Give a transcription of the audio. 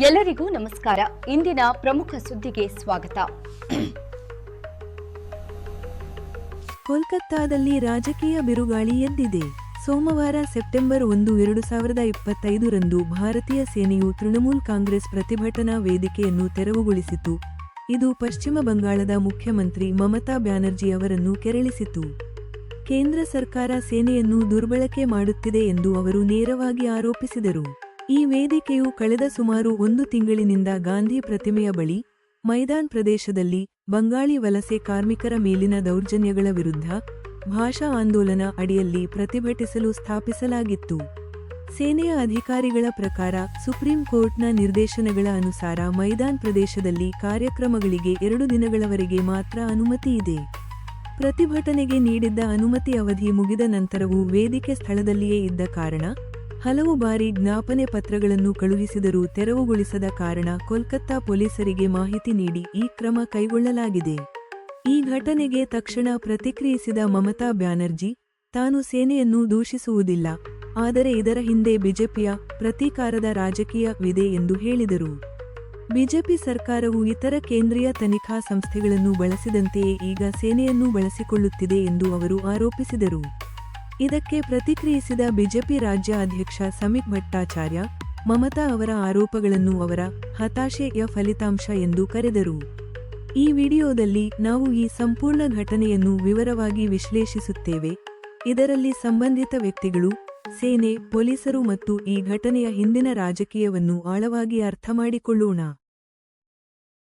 ಎಲ್ಲರಿಗೂ ನಮಸ್ಕಾರ. ಇಂದಿನ ಪ್ರಮುಖ ಸುದ್ದಿಗೆ ಸ್ವಾಗತ. ಕೋಲ್ಕತ್ತಾದಲ್ಲಿ ರಾಜಕೀಯ ಬಿರುಗಾಳಿ ಎದ್ದಿದೆ. ಸೋಮವಾರ ಸೆಪ್ಟೆಂಬರ್ ಒಂದು, ಎರಡು ಸಾವಿರದ ಇಪ್ಪತ್ತೈದರಂದು ಭಾರತೀಯ ಸೇನೆಯು ತೃಣಮೂಲ್ ಕಾಂಗ್ರೆಸ್ ಪ್ರತಿಭಟನಾ ವೇದಿಕೆಯನ್ನು ತೆರವುಗೊಳಿಸಿತು. ಇದು ಪಶ್ಚಿಮ ಬಂಗಾಳದ ಮುಖ್ಯಮಂತ್ರಿ ಮಮತಾ ಬ್ಯಾನರ್ಜಿ ಅವರನ್ನು ಕೆರಳಿಸಿತು. ಕೇಂದ್ರ ಸರ್ಕಾರ ಸೇನೆಯನ್ನು ದುರ್ಬಳಕೆ ಮಾಡುತ್ತಿದೆ ಎಂದು ಅವರು ನೇರವಾಗಿ ಆರೋಪಿಸಿದರು. ಈ ವೇದಿಕೆಯು ಕಳೆದ ಸುಮಾರು ಒಂದು ತಿಂಗಳಿನಿಂದ ಗಾಂಧಿ ಪ್ರತಿಮೆಯ ಬಳಿ, ಮೈದಾನ್ ಪ್ರದೇಶದಲ್ಲಿ ಬಂಗಾಳಿ ವಲಸೆ ಕಾರ್ಮಿಕರ ಮೇಲಿನ ದೌರ್ಜನ್ಯಗಳ ವಿರುದ್ಧ ಭಾಷಾ ಆಂದೋಲನ ಅಡಿಯಲ್ಲಿ ಪ್ರತಿಭಟಿಸಲು ಸ್ಥಾಪಿಸಲಾಗಿತ್ತು. ಸೇನೆಯ ಅಧಿಕಾರಿಗಳ ಪ್ರಕಾರ ಸುಪ್ರೀಂ ಕೋರ್ಟ್ನ ನಿರ್ದೇಶನಗಳ ಅನುಸಾರ ಮೈದಾನ್ ಪ್ರದೇಶದಲ್ಲಿ ಕಾರ್ಯಕ್ರಮಗಳಿಗೆ ಎರಡು ದಿನಗಳವರೆಗೆ ಮಾತ್ರ ಅನುಮತಿ ಇದೆ. ಪ್ರತಿಭಟನೆಗೆ ನೀಡಿದ್ದ ಅನುಮತಿ ಅವಧಿ ಮುಗಿದ ನಂತರವೂ ವೇದಿಕೆ ಸ್ಥಳದಲ್ಲಿಯೇ ಇದ್ದ ಕಾರಣ ಹಲವು ಬಾರಿ ಜ್ಞಾಪನೆ ಪತ್ರಗಳನ್ನು ಕಳುಹಿಸಿದರೂ ತೆರವುಗೊಳಿಸದ ಕಾರಣ ಕೋಲ್ಕತ್ತಾ ಪೊಲೀಸರಿಗೆ ಮಾಹಿತಿ ನೀಡಿ ಈ ಕ್ರಮ ಕೈಗೊಳ್ಳಲಾಗಿದೆ. ಈ ಘಟನೆಗೆ ತಕ್ಷಣ ಪ್ರತಿಕ್ರಿಯಿಸಿದ ಮಮತಾ ಬ್ಯಾನರ್ಜಿ, ತಾನು ಸೇನೆಯನ್ನು ದೂಷಿಸುವುದಿಲ್ಲ, ಆದರೆ ಇದರ ಹಿಂದೆ ಬಿಜೆಪಿಯ ಪ್ರತೀಕಾರದ ರಾಜಕೀಯವಿದೆ ಎಂದು ಹೇಳಿದರು. ಬಿಜೆಪಿ ಸರ್ಕಾರವು ಇತರ ಕೇಂದ್ರೀಯ ತನಿಖಾ ಸಂಸ್ಥೆಗಳನ್ನು ಬಳಸಿದಂತೆಯೇ ಈಗ ಸೇನೆಯನ್ನು ಬಳಸಿಕೊಳ್ಳುತ್ತಿದೆ ಎಂದು ಅವರು ಆರೋಪಿಸಿದರು. ಇದಕ್ಕೆ ಪ್ರತಿಕ್ರಿಯಿಸಿದ ಬಿಜೆಪಿ ರಾಜ್ಯ ಅಧ್ಯಕ್ಷ ಸಮಿತ್ ಭಟ್ಟಾಚಾರ್ಯ, ಮಮತಾ ಅವರ ಆರೋಪಗಳನ್ನು ಅವರ ಹತಾಶೆಯ ಫಲಿತಾಂಶ ಎಂದು ಕರೆದರು. ಈ ವಿಡಿಯೋದಲ್ಲಿ ನಾವು ಈ ಸಂಪೂರ್ಣ ಘಟನೆಯನ್ನು ವಿವರವಾಗಿ ವಿಶ್ಲೇಷಿಸುತ್ತೇವೆ. ಇದರಲ್ಲಿ ಸಂಬಂಧಿತ ವ್ಯಕ್ತಿಗಳು, ಸೇನೆ, ಪೊಲೀಸರು ಮತ್ತು ಈ ಘಟನೆಯ ಹಿಂದಿನ ರಾಜಕೀಯವನ್ನು ಆಳವಾಗಿ ಅರ್ಥಮಾಡಿಕೊಳ್ಳೋಣ.